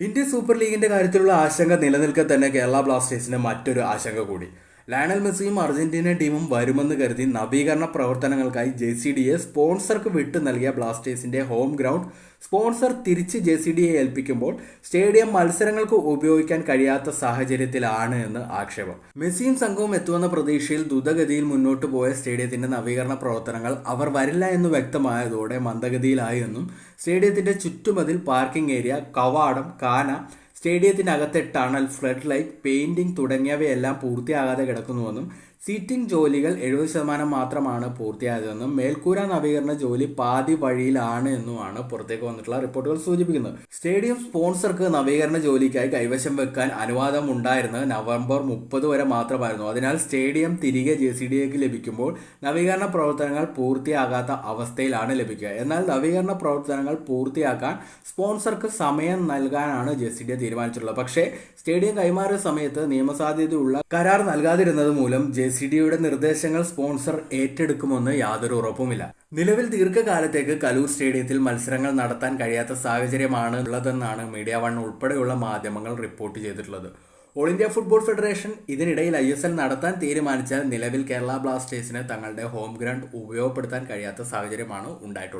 Indian super ലീഗിന്റെ കാര്യത്തിലുള്ള ആശങ്ക നിലനിൽക്കെ തന്നെ കേരള ബ്ലാസ്റ്റേഴ്സിന് മറ്റൊരു ആശങ്ക കൂടി. ലയണൽ മെസ്സിയും അർജന്റീന ടീമും വരുമെന്ന് കരുതി നവീകരണ പ്രവർത്തനങ്ങൾക്കായി ജെ സി ഡിയെ സ്പോൺസർക്ക് വിട്ടു നൽകിയ ബ്ലാസ്റ്റേഴ്സിന്റെ ഹോം ഗ്രൗണ്ട്. സ്പോൺസർ തിരിച്ച് ജെ സി ഡിയെ ഏൽപ്പിക്കുമ്പോൾ സ്റ്റേഡിയം മത്സരങ്ങൾക്ക് ഉപയോഗിക്കാൻ കഴിയാത്ത സാഹചര്യത്തിലാണ് എന്ന് ആക്ഷേപം. മെസ്സിയും സംഘവും എത്തുമെന്ന പ്രതീക്ഷയിൽ ദ്രുതഗതിയിൽ മുന്നോട്ട് പോയ സ്റ്റേഡിയത്തിന്റെ നവീകരണ പ്രവർത്തനങ്ങൾ അവർ വരില്ല എന്ന് വ്യക്തമായതോടെ മന്ദഗതിയിലായി എന്നും സ്റ്റേഡിയത്തിന്റെ ചുറ്റുമതിൽ പാർക്കിംഗ് ഏരിയ കവാടം കാന സ്റ്റേഡിയത്തിനകത്തെ ടണൽ ഫ്ലഡ് ലൈറ്റ് പെയിന്റിംഗ് തുടങ്ങിയവയെല്ലാം പൂർത്തിയാകാതെ കിടക്കുന്നുവെന്നും സീറ്റിംഗ് ജോലികൾ എഴുപത് ശതമാനം മാത്രമാണ് പൂർത്തിയായതെന്നും മേൽക്കൂര നവീകരണ ജോലി പാതി വഴിയിലാണ് എന്നുമാണ് പുറത്തേക്ക് വന്നിട്ടുള്ള റിപ്പോർട്ടുകൾ സൂചിപ്പിക്കുന്നത്. സ്റ്റേഡിയം സ്പോൺസർക്ക് നവീകരണ ജോലിക്കായി കൈവശം വെക്കാൻ അനുവാദം ഉണ്ടായിരുന്നത് നവംബർ മുപ്പത് വരെ മാത്രമായിരുന്നു. അതിനാൽ സ്റ്റേഡിയം തിരികെ ജെ സി ഡിയേക്ക് ലഭിക്കുമ്പോൾ നവീകരണ പ്രവർത്തനങ്ങൾ പൂർത്തിയാകാത്ത അവസ്ഥയിലാണ് ലഭിക്കുക. എന്നാൽ നവീകരണ പ്രവർത്തനങ്ങൾ പൂർത്തിയാക്കാൻ സ്പോൺസർക്ക് സമയം നൽകാനാണ് ജെ സി ഡി തീരുമാനിച്ചിട്ടുള്ളത്. പക്ഷേ സ്റ്റേഡിയം കൈമാറിയ സമയത്ത് നിയമസാധ്യതയുള്ള കരാർ നൽകാതിരുന്നത് മൂലം ജെ സി ഡിയുടെ നിർദ്ദേശങ്ങൾ സ്പോൺസർ ഏറ്റെടുക്കുമെന്ന് യാതൊരു ഉറപ്പുമില്ല. നിലവിൽ ദീർഘകാലത്തേക്ക് കലൂർ സ്റ്റേഡിയത്തിൽ മത്സരങ്ങൾ നടത്താൻ കഴിയാത്ത സാഹചര്യമാണ് ഉള്ളതെന്നാണ് മീഡിയ വൺ ഉൾപ്പെടെയുള്ള മാധ്യമങ്ങൾ റിപ്പോർട്ട് ചെയ്തിട്ടുള്ളത്. ഓൾ ഇന്ത്യ ഫുട്ബോൾ ഫെഡറേഷൻ ഇതിനിടയിൽ ഐ എസ് എൽ നടത്താൻ തീരുമാനിച്ചാൽ നിലവിൽ കേരള ബ്ലാസ്റ്റേഴ്സിന് തങ്ങളുടെ ഹോം ഗ്രൗണ്ട് ഉപയോഗപ്പെടുത്താൻ കഴിയാത്ത സാഹചര്യമാണ് ഉണ്ടായിട്ടുള്ളത്.